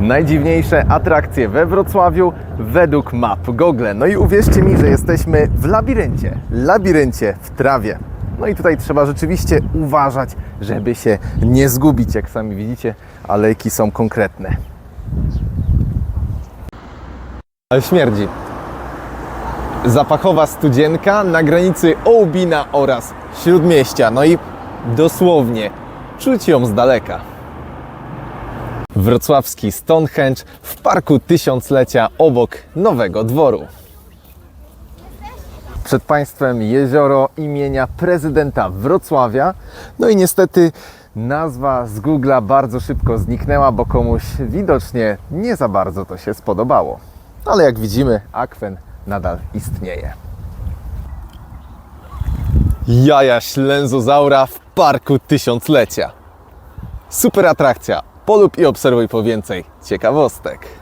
najdziwniejsze atrakcje we Wrocławiu według map Google. No i uwierzcie mi, że jesteśmy w labiryncie. Labiryncie w trawie. No i tutaj trzeba rzeczywiście uważać, żeby się nie zgubić. Jak sami widzicie, alejki są konkretne. Ale śmierdzi. Zapachowa studzienka na granicy Ołbina oraz Śródmieścia. No i dosłownie czuć ją z daleka. Wrocławski Stonehenge w Parku Tysiąclecia obok Nowego Dworu. Przed Państwem jezioro imienia prezydenta Wrocławia. No i niestety nazwa z Google'a bardzo szybko zniknęła, bo komuś widocznie nie za bardzo to się spodobało. Ale jak widzimy, akwen nadal istnieje. Jaja ślęzozaura w Parku Tysiąclecia. Super atrakcja. Polub i obserwuj po więcej ciekawostek.